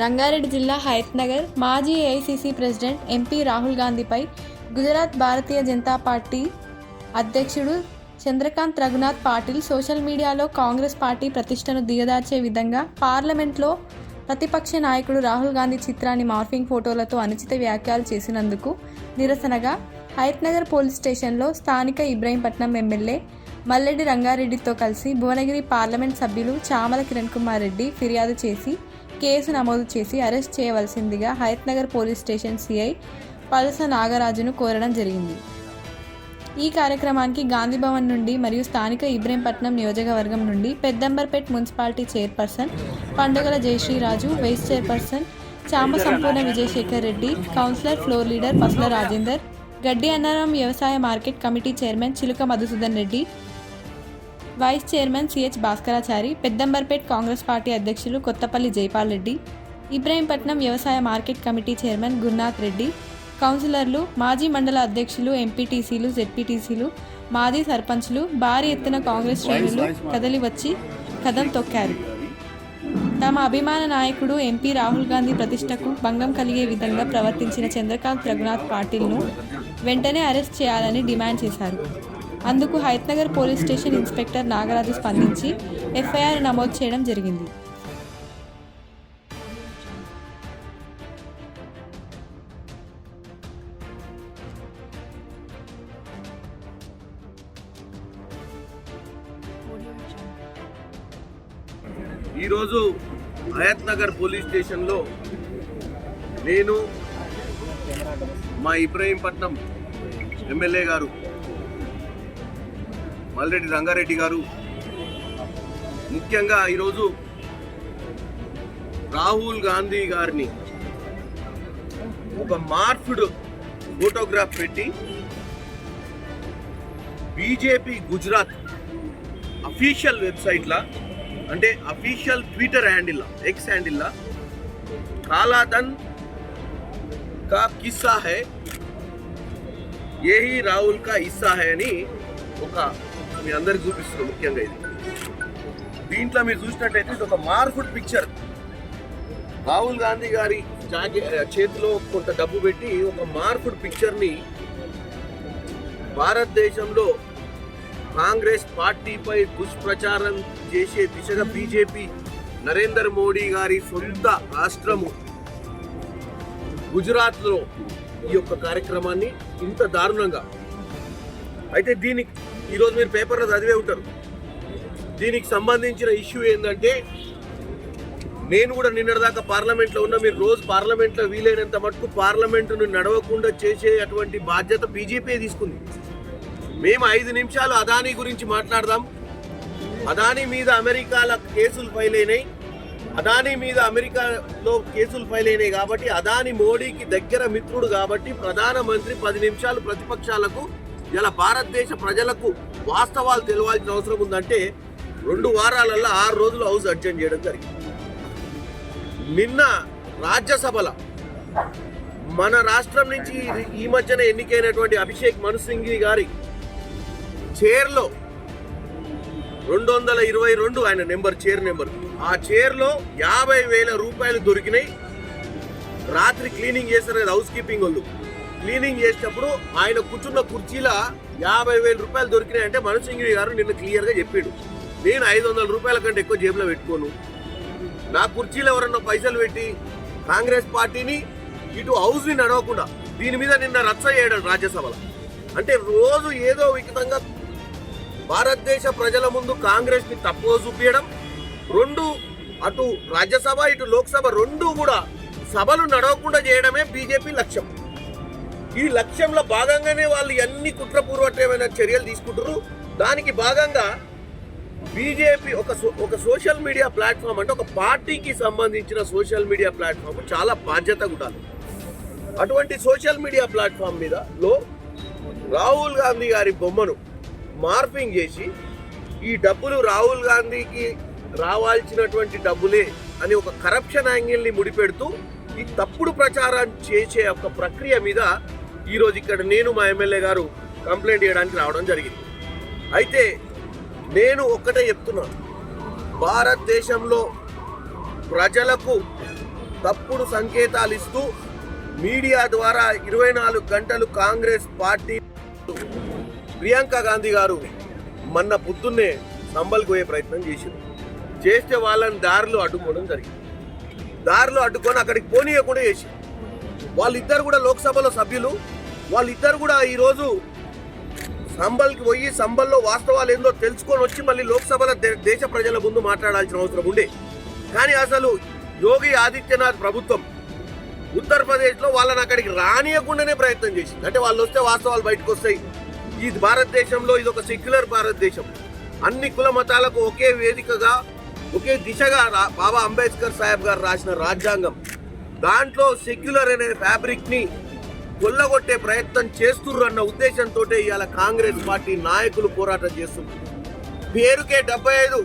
రంగారెడ్డి జిల్లా హయత్ నగర్ మాజీ AICC president MP Rahul గాంధీపై గుజరాత్ భారతీయ జనతా పార్టీ అధ్యక్షుడు చంద్రకాంత్ రఘునాథ్ పాటిల్ సోషల్ మీడియాలో కాంగ్రెస్ పార్టీ ప్రతిష్టను దిగదార్చే విధంగా పార్లమెంట్లో ప్రతిపక్ష నాయకుడు రాహుల్ గాంధీ చిత్రాన్ని మార్ఫింగ్ ఫోటోలతో అనుచిత వ్యాఖ్యలు చేసినందుకు నిరసనగా హయత్నగర్ పోలీస్ స్టేషన్లో స్థానిక ఇబ్రహీంపట్నం ఎమ్మెల్యే మల్లెడ్డి రంగారెడ్డితో కలిసి భువనగిరి పార్లమెంట్ సభ్యులు చామల కిరణ్ కుమార్ రెడ్డి ఫిర్యాదు చేసి కేసు నమోదు చేసి అరెస్ట్ చేయవలసిందిగా Hayathnagar police station CI Palasa నాగరాజును కోరడం జరిగింది. ఈ కార్యక్రమానికి గాంధీభవన్ నుండి మరియు స్థానిక ఇబ్రహీంపట్నం నియోజకవర్గం నుండి పెద్దంబర్పేట్ మున్సిపాలిటీ చైర్పర్సన్ పండుగల Jayasriraju vice chairperson Chama Sampoorna Vijayasekhar Reddy councillor floor leader Pasula Rajender Gaddi Annaram వ్యవసాయ market committee chairman Chiluka Madhusudan Reddy vice chairman CH Bhaskarachari Peddamberpet Congress party అధ్యక్షులు కొత్తపల్లి జైపాల్ రెడ్డి ఇబ్రాహీంపట్నం వ్యవసాయ market committee chairman Gurunath Reddy కౌన్సిలర్లు మాజీ మండల అధ్యక్షులు ఎంపీటీసీలు జెడ్పీటీసీలు మాజీ సర్పంచ్లు భారీ ఎత్తున కాంగ్రెస్ శ్రేణులు కదలి వచ్చి కదం తొక్కారు. తమ అభిమాన నాయకుడు ఎంపీ రాహుల్ గాంధీ ప్రతిష్టకు భంగం కలిగే విధంగా ప్రవర్తించిన చంద్రకాంత్ రఘునాథ్ పాటిల్ను వెంటనే అరెస్ట్ చేయాలని డిమాండ్ చేశారు. అందుకు Hayathnagar police station inspector Nagaraju స్పందించి ఎఫ్ఐఆర్ నమోదు చేయడం జరిగింది. ఈరోజు హయత్ నగర్ పోలీస్ స్టేషన్లో నేను మా ఇబ్రహీంపట్నం ఎమ్మెల్యే గారు మల్రెడ్డి రంగారెడ్డి గారు. ముఖ్యంగా ఈరోజు రాహుల్ గాంధీ గారిని ఒక మార్పుడు ఫోటోగ్రాఫ్ పెట్టి బీజేపీ గుజరాత్ అఫీషియల్ వెబ్సైట్లా అంటే అఫీషియల్ ట్విట్టర్ హ్యాండిల్ ఎక్స్ హ్యాండిల్లా కాలాదన్ కా కిస్సా హై ఏహి రాహుల్ కా ఇస్సా హై అని ఒక మీ అందరికి చూపిస్తుంది ముఖ్యంగా ఇది. దీంట్లో మీరు చూసినట్టయితే ఇది ఒక మార్ఫుడ్ పిక్చర్ రాహుల్ గాంధీ గారి జాకె చేతిలో కొంత డబ్బు పెట్టి ఒక మార్ఫుడ్ పిక్చర్ని భారతదేశంలో కాంగ్రెస్ పార్టీపై దుష్ప్రచారం చేసే దిశగా బీజేపీ నరేంద్ర మోడీ గారి సొంత రాష్ట్రము గుజరాత్లో ఈ యొక్క కార్యక్రమాన్ని ఇంత దారుణంగా. అయితే దీనికి ఈరోజు మీరు పేపర్లో చదివే ఉంటారు. దీనికి సంబంధించిన ఇష్యూ ఏంటంటే నేను కూడా నిన్నటిదాకా పార్లమెంట్లో ఉన్న మీరు రోజు పార్లమెంట్లో వీలైనంత మటుకు పార్లమెంటును నడవకుండా చేసే అటువంటి బాధ్యత బీజేపీ తీసుకుంది. మేము ఐదు నిమిషాలు అదానీ గురించి మాట్లాడదాం. అదానీ మీద అమెరికాల కేసులు ఫైల్ అయినాయి. అదానీ మీద అమెరికాలో కేసులు ఫైల్ అయినాయి కాబట్టి అదానీ మోడీకి దగ్గర మిత్రుడు కాబట్టి ప్రధానమంత్రి పది నిమిషాలు ప్రతిపక్షాలకు ఇలా భారతదేశ ప్రజలకు వాస్తవాలు తెలవాల్సిన అవసరం ఉందంటే రెండు వారాలలో ఆరు రోజులు హౌస్ అడ్జెంట్ చేయడం జరిగింది. నిన్న రాజ్యసభల మన రాష్ట్రం నుంచి ఈ మధ్యన ఎన్నికైనటువంటి అభిషేక్ మను గారి చైర్లో రెండు వందల ఇరవై రెండు ఆయన నెంబర్ చైర్ నెంబర్. ఆ చైర్లో యాభై వేల రూపాయలు దొరికినాయి. రాత్రి క్లీనింగ్ చేస్తారు కదా హౌస్ కీపింగ్ వాళ్ళు. క్లీనింగ్ చేసేటప్పుడు ఆయన కూర్చున్న కుర్చీల యాభై వేల రూపాయలు దొరికినాయి అంటే గారు నిన్న క్లియర్గా చెప్పాడు. నేను ఐదు వందల రూపాయల కంటే ఎక్కువ జేబులో పెట్టుకోను. నా కుర్చీలో ఎవరన్నా పైసలు పెట్టి కాంగ్రెస్ పార్టీని ఇటు హౌస్ని నడవకుండా దీని మీద నిన్న రచ్చ చేయడం రాజ్యసభలో. అంటే రోజు ఏదో వికృతంగా భారతదేశ ప్రజల ముందు కాంగ్రెస్ని తప్పుగా చూపించడం రెండు అటు రాజ్యసభ ఇటు లోక్సభ రెండు కూడా సభలు నడవకుండా చేయడమే బీజేపీ లక్ష్యం. ఈ లక్ష్యంలో భాగంగానే వాళ్ళు ఎన్ని కుట్రపూర్వకమైన చర్యలు తీసుకుంటారు దానికి భాగంగా బీజేపీ ఒక సో- ఒక సోషల్ మీడియా ప్లాట్ఫామ్ అంటే ఒక పార్టీకి సంబంధించిన సోషల్ మీడియా ప్లాట్ఫామ్ చాలా బాధ్యత ఉండాలి అటువంటి సోషల్ మీడియా ప్లాట్ఫామ్ మీద లో రాహుల్ గాంధీ గారి బొమ్మను మార్పింగ్ చేసి ఈ డబ్బులు రాహుల్ గాంధీకి రావాల్సినటువంటి డబ్బులే అని ఒక కరప్షన్ యాంగిల్ని ముడిపెడుతూ ఈ తప్పుడు ప్రచారం చేసే ఒక ప్రక్రియ మీద ఈరోజు ఇక్కడ నేను మా ఎమ్మెల్యే గారు కంప్లైంట్ చేయడానికి రావడం జరిగింది. అయితే నేను ఒక్కటే చెప్తున్నాను. భారతదేశంలో ప్రజలకు తప్పుడు సంకేతాలు ఇస్తూ మీడియా ద్వారా ఇరవై నాలుగు గంటలు కాంగ్రెస్ పార్టీ ప్రియాంక గాంధీ గారు మొన్న పొద్దున్నే సంబల్కి పోయే ప్రయత్నం చేసింది. చేస్తే వాళ్ళని దారిలో అడ్డుకోవడం జరిగింది. దారిలో అడ్డుకొని అక్కడికి పోనీయకుండా చేసి వాళ్ళిద్దరు కూడా లోక్సభలో సభ్యులు. వాళ్ళిద్దరు కూడా ఈరోజు సంబల్కి పోయి సంబల్లో వాస్తవాలు ఏందో తెలుసుకొని వచ్చి మళ్ళీ లోక్సభలో దేశ ప్రజల ముందు మాట్లాడాల్సిన అవసరం ఉండే. కానీ అసలు యోగి ఆదిత్యనాథ్ ప్రభుత్వం ఉత్తరప్రదేశ్లో వాళ్ళని అక్కడికి రానియకుండానే ప్రయత్నం చేసింది. అంటే వాళ్ళు వస్తే వాస్తవాలు బయటకు వస్తాయి ఈ భారతదేశంలో ఇది ఒక సెక్యులర్ భారతదేశం. అన్ని కుల మతాలకు ఒకే వేదికగా ఒకే దిశగా రా- బాబా అంబేద్కర్ సాహెబ్ గారు రాసిన రాజ్యాంగం. దాంట్లో సెక్యులర్ అనే ఫ్యాబ్రిక్ని కొల్లగొట్టే ప్రయత్నం చేస్తుర్రు అన్న ఉద్దేశంతో ఇవాళ కాంగ్రెస్ పార్టీ నాయకులు పోరాటం చేస్తున్నారు. పేరుకే డెబ్బై ఐదు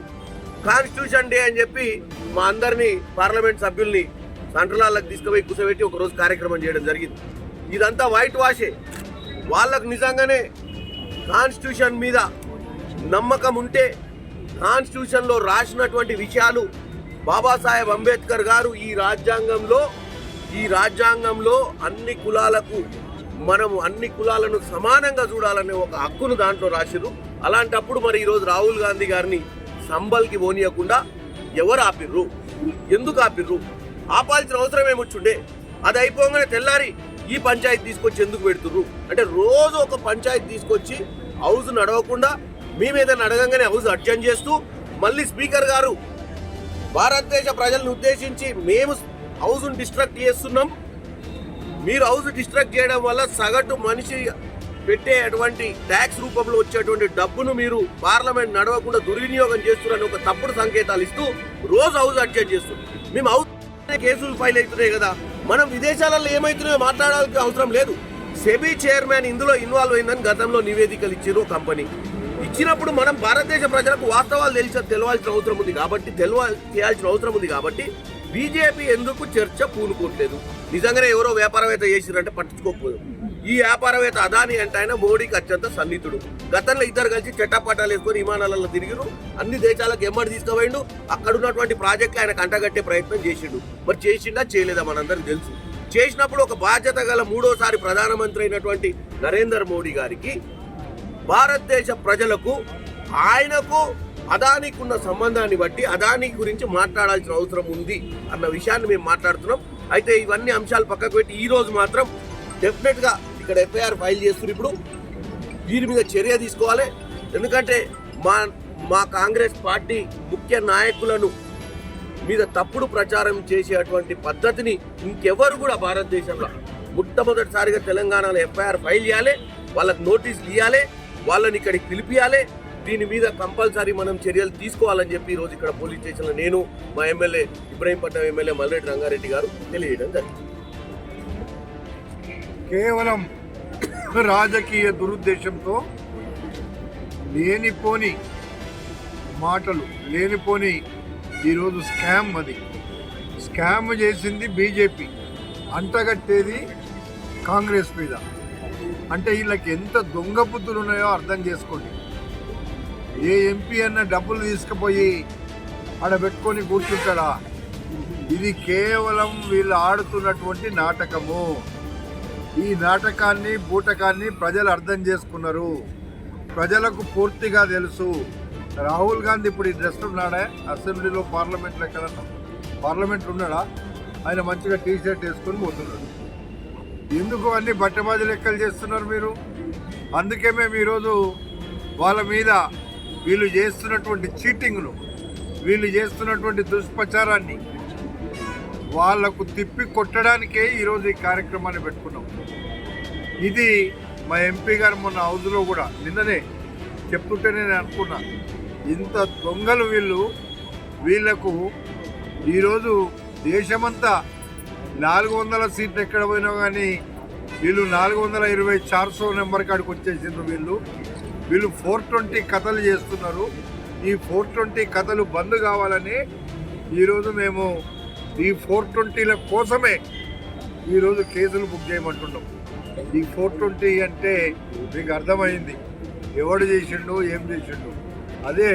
కాన్స్టిట్యూషన్ డే అని చెప్పి మా అందరినీ పార్లమెంట్ సభ్యుల్ని సెంట్రలాలకు తీసుకుపోయి కూర్చోబెట్టి ఒకరోజు కార్యక్రమం చేయడం జరిగింది. ఇదంతా వైట్ వాషే. వాళ్ళకు నిజంగానే కాన్స్టిట్యూషన్ మీద నమ్మకం ఉంటే కాన్స్టిట్యూషన్లో రాసినటువంటి విషయాలు బాబాసాహెబ్ అంబేద్కర్ గారు ఈ రాజ్యాంగంలో ఈ రాజ్యాంగంలో అన్ని కులాలకు మనము అన్ని కులాలను సమానంగా చూడాలనే ఒక హక్కును దాంట్లో రాసిరు అలాంటప్పుడు మరి ఈరోజు రాహుల్ గాంధీ గారిని సంబల్కి పోనీయకుండా ఎవరు ఆపిర్రు? ఎందుకు ఆపిర్రు? ఆపాల్సిన అవసరం ఏమొచ్చుండే? అది అయిపోగానే తెల్లారి ఈ పంచాయతీ తీసుకొచ్చి ఎందుకు పెడుతుర్రు? అంటే రోజు ఒక పంచాయతీ తీసుకొచ్చి హౌస్ నడవకుండా మీ మీద అడగంగానే హౌస్ అడ్జన్ చేస్తూ మళ్ళీ స్పీకర్ గారు భారతదేశ ప్రజలను ఉద్దేశించి మేము హౌస్ను డిస్ట్రక్ట్ చేస్తున్నాం. మీరు హౌస్ డిస్ట్రక్ట్ చేయడం వల్ల సగటు మనిషి పెట్టే అటువంటి ట్యాక్స్ రూపంలో వచ్చేటువంటి డబ్బును మీరు పార్లమెంట్ నడవకుండా దుర్వినియోగం చేస్తున్నారని ఒక తప్పుడు సంకేతాలు ఇస్తూ రోజు హౌస్ అడ్జస్ట్ చేస్తున్నారు. మేము హౌస్ కేసులు ఫైల్ అవుతున్నాయి కదా. మనం విదేశాలలో ఏమవుతున్నాయో మాట్లాడాల్సిన అవసరం లేదు. సెబీ చైర్మన్ ఇందులో ఇన్వాల్వ్ అయిందని గతంలో నివేదికలు ఇచ్చారు కంపెనీ. ఇచ్చినప్పుడు మనం భారతదేశ ప్రజలకు వాస్తవాలు తెలిసి తెలవాల్సిన అవసరం ఉంది కాబట్టి తెలవ అవసరం ఉంది కాబట్టి బీజేపీ ఎందుకు చర్చ పూనుకోవట్లేదు నిజంగానే ఎవరో వ్యాపారవేత్త చేసిరంటే పట్టించుకోకపోదు. ఈ వ్యాపారవేత్త అదాని అంటే ఆయన మోడీకి అత్యంత సన్నిహితుడు. గతంలో ఇద్దరు కలిసి చట్టాపట్టాలు వేసుకొని విమానాలలో తిరిగిరు. అన్ని దేశాలకు ఎమ్మడి తీసుకుపోయిండు. అక్కడ ఉన్నటువంటి ప్రాజెక్టులు ఆయన కంటగట్టే ప్రయత్నం చేసిండు. మరి చేసిండా చేయలేదా మనందరికి తెలుసు. చేసినప్పుడు ఒక బాధ్యత గల మూడోసారి ప్రధానమంత్రి అయినటువంటి నరేంద్ర మోడీ గారికి భారతదేశ ప్రజలకు ఆయనకు అదానికి ఉన్న సంబంధాన్ని బట్టి అదాని గురించి మాట్లాడాల్సిన అవసరం ఉంది అన్న విషయాన్ని మేము మాట్లాడుతున్నాం. అయితే ఇవన్నీ అంశాలు పక్కకు పెట్టి ఈ రోజు మాత్రం డెఫినెట్గా ఇక్కడ ఎఫ్ఐఆర్ ఫైల్ చేస్తున్నారు ఇప్పుడు. వీరి మీద చర్య తీసుకోవాలి. ఎందుకంటే మా మా కాంగ్రెస్ పార్టీ ముఖ్య నాయకులను మీద తప్పుడు ప్రచారం చేసేటువంటి పద్ధతిని ఇంకెవరు కూడా భారతదేశంలో మొట్టమొదటిసారిగా తెలంగాణలో ఎఫ్ఐఆర్ ఫైల్ చేయాలి. వాళ్ళకి నోటీసులు ఇవ్వాలి. వాళ్ళని ఇక్కడికి పిలిపియాలి. దీని మీద కంపల్సరీ మనం చర్యలు తీసుకోవాలని చెప్పి ఈ రోజు ఇక్కడ పోలీస్ స్టేషన్లో నేను మా ఎమ్మెల్యే ఇబ్రహీంపట్నం ఎమ్మెల్యే మల్రెడ్డి రంగారెడ్డి గారు తెలియజేయడం జరిగింది. కేవలం రాజకీయ దురుద్దేశంతో లేనిపోని మాటలు లేనిపోని ఈరోజు స్కామ్ అది. స్కామ్ చేసింది బీజేపీ. అంటగట్టేది కాంగ్రెస్ మీద. అంటే వీళ్ళకి ఎంత దొంగ బుద్ధులు ఉన్నాయో అర్థం చేసుకోండి. ఏ ఎంపీ అన్న డబ్బులు తీసుకుపోయి ఆడ పెట్టుకొని కూర్చుంటాడా? ఇది కేవలం వీళ్ళు ఆడుతున్నటువంటి నాటకము. ఈ నాటకాన్ని బూటకాన్ని ప్రజలు అర్థం చేసుకున్నారు. ప్రజలకు పూర్తిగా తెలుసు. రాహుల్ గాంధీ ఇప్పుడు ఈ డ్రెస్ ఉన్నాడే? అసెంబ్లీలో పార్లమెంట్లో ఎక్కడన్నా పార్లమెంట్ ఉన్నాడా? ఆయన మంచిగా టీ షర్ట్ వేసుకొని పోతున్నాడు. ఎందుకు అన్ని బట్టబాజీ లెక్కలు చేస్తున్నారు మీరు? అందుకే మేము ఈరోజు వాళ్ళ మీద వీళ్ళు చేస్తున్నటువంటి చీటింగ్ను వీళ్ళు చేస్తున్నటువంటి దుష్ప్రచారాన్ని వాళ్ళకు తిప్పి కొట్టడానికే ఈరోజు ఈ కార్యక్రమాన్ని పెట్టుకున్నాం. ఇది మా ఎంపీ గారు మొన్న హౌస్లో కూడా నిన్ననే చెప్తుంటే నేను అనుకున్నా ఇంత దొంగలు వీళ్ళు వీళ్ళకు ఈరోజు దేశమంతా నాలుగు వందల సీట్లు ఎక్కడ పోయినా కానీ వీళ్ళు నాలుగు వందల ఇరవై చార్సో నెంబర్ కాడికి వచ్చేసిండ్రు వీళ్ళు. వీళ్ళు ఫోర్ ట్వంటీ కథలు చేస్తున్నారు. ఈ ఫోర్ ట్వంటీ కథలు బంద్ కావాలని ఈరోజు మేము ఈ ఫోర్ ట్వంటీల కోసమే ఈరోజు కేసులు బుక్ చేయమంటున్నాం. ఈ ఫోర్ ట్వంటీ అంటే మీకు అర్థమైంది. ఎవడు చేసిండు ఏం చేసిండు. అదే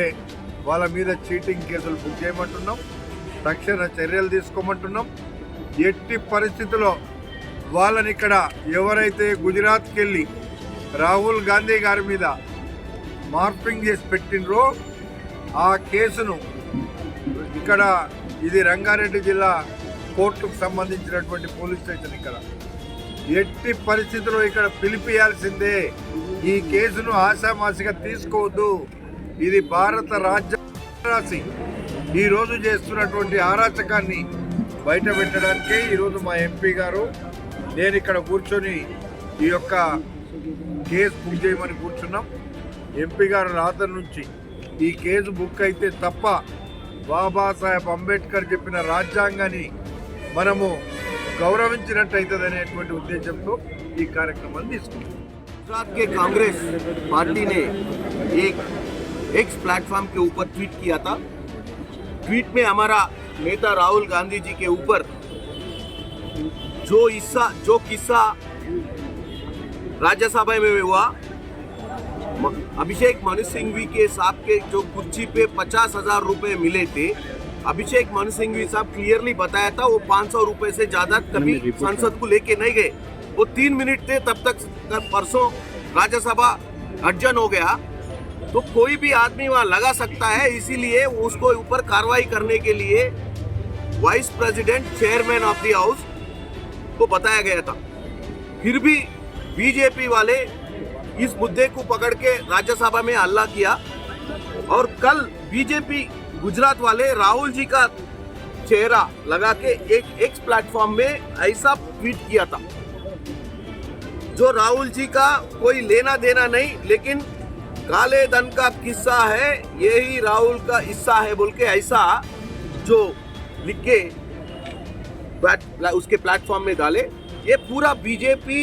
వాళ్ళ మీద చీటింగ్ కేసులు బుక్ చేయమంటున్నాం. తక్షణ చర్యలు తీసుకోమంటున్నాం. ఎట్టి పరిస్థితుల్లో వాళ్ళని ఇక్కడ ఎవరైతే గుజరాత్కి వెళ్ళి రాహుల్ గాంధీ గారి మీద మార్పింగ్ చేసి పెట్టినరో ఆ కేసును ఇక్కడ ఇది రంగారెడ్డి జిల్లా కోర్టుకు సంబంధించినటువంటి పోలీస్ స్టేషన్ ఇక్కడ. ఎట్టి పరిస్థితుల్లో ఇక్కడ పిలిపియాల్సిందే. ఈ కేసును ఆశామాసిగా తీసుకోవద్దు. ఇది భారత రాజ్యాంగ ఈ ఈరోజు చేస్తున్నటువంటి ఆరాచకాన్ని బయట పెట్టడానికే ఈరోజు మా ఎంపీ గారు నేను ఇక్కడ కూర్చొని ఈ యొక్క కేసు బుక్ చేయమని కూర్చున్నాం. ఎంపీ గారు రాత్రి నుంచి ఈ కేసు బుక్ అయితే తప్ప బాబాసాహెబ్ అంబేద్కర్ చెప్పిన రాజ్యాంగాన్ని మనము గౌరవించినట్టయితుంది అనేటువంటి ఉద్దేశంతో ఈ కార్యక్రమాన్ని తీసుకున్నాం गुजरात के कांग्रेस पार्टी ने एक एक्स प्लेटफॉर्म के ऊपर ट्वीट किया था ट्वीट में हमारा नेता राहुल गांधी जी के ऊपर जो हिस्सा जो किस्सा राज्यसभा में हुआ म- अभिषेक मनु सिंघवी के साहब के जो कुर्सी पे पचास हज़ार रुपए मिले थे अभिषेक मनु सिंघवी साहब क्लियरली बताया था वो पाँच सौ रुपए से ज़्यादा कभी संसद को लेके नहीं गए। वो तीन मिनट थे तब तक परसों राज्यसभा अर्जन हो गया। तो कोई भी आदमी वहाँ लगा सकता है इसीलिए उसको ऊपर कार्रवाई करने के लिए vice president chairman of the house को बताया गया था। फिर भी बीजेपी वाले इस मुद्दे को पकड़ के राज्यसभा में हल्ला किया और कल बीजेपी गुजरात वाले राहुल जी का चेहरा लगा के एक एक्स प्लेटफॉर्म में ऐसा ट्वीट किया था। जो राहुल जी का कोई लेना देना नहीं, लेकिन काले धन का किस्सा है, यही राहुल का हिस्सा है बोल के ऐसा जो लिख के उसके प्लेटफॉर्म में डाले। ये पूरा बीजेपी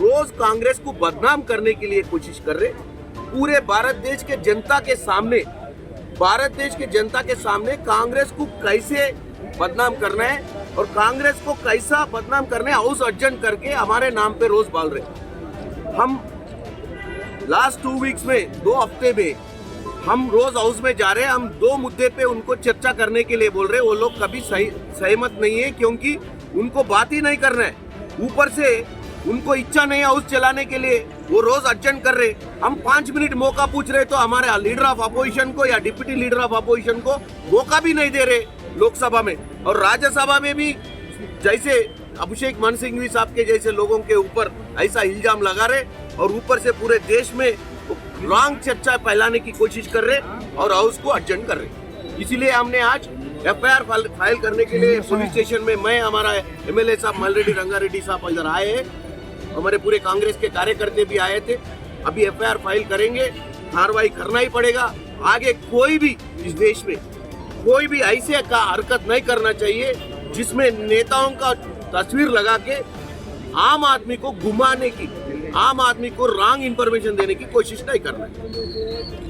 रोज कांग्रेस को बदनाम करने के लिए कोशिश कर रहे पूरे भारत देश के जनता के सामने, भारत देश के जनता के सामने कांग्रेस को कैसे बदनाम करना है और कांग्रेस को कैसा बदनाम करना है, हाउस अर्जन करके हमारे नाम पे रोज बाल रहे। हम लास्ट टू वीक्स में, दो हफ़्ते में हम रोज हाउस में जा रहे हैं, हम दो मुद्दे पे उनको चर्चा करने के लिए बोल रहे हैं, वो लोग कभी सही, सहमत नहीं है क्योंकि उनको बात ही नहीं करना है। ऊपर से उनको इच्छा नहीं हाउस चलाने के लिए। वो रोज अर्जेंट कर रहे। हम पाँच मिनट मौका पूछ रहे तो हमारे लीडर ऑफ़ अपोजिशन को या डिप्टी लीडर ऑफ़ अपोजिशन को मौका भी नहीं दे रहे लोकसभा में। और राज्यसभा में भी जैसे अभिषेक मन सिंघवी साहब के जैसे लोगों के ऊपर ऐसा इल्ज़ाम लगा रहे और ऊपर से पूरे देश में रॉन्ग चर्चा फैलाने की कोशिश कर रहे और हाउस को अर्जेंट कर रहे। इसीलिए हमने आज एफ़ आई आर फ़ाइल करने के लिए पुलिस स्टेशन में मैं हमारा एमएलए साहब मलरेड्डी रंगारेड्डी साहब इधर आए हैं। हमारे पूरे कांग्रेस के कार्यकर्ते भी आए थे। अभी एफआईआर फ़ाइल करेंगे, कार्रवाई करना ही पड़ेगा। आगे कोई भी इस देश में, कोई भी ऐसे का हरकत नहीं करना चाहिए, जिसमें नेताओं का तस्वीर लगा के आम आदमी को घुमाने की, आम आदमी को रॉन्ग इंफॉर्मेशन देने की कोशिश नहीं करना है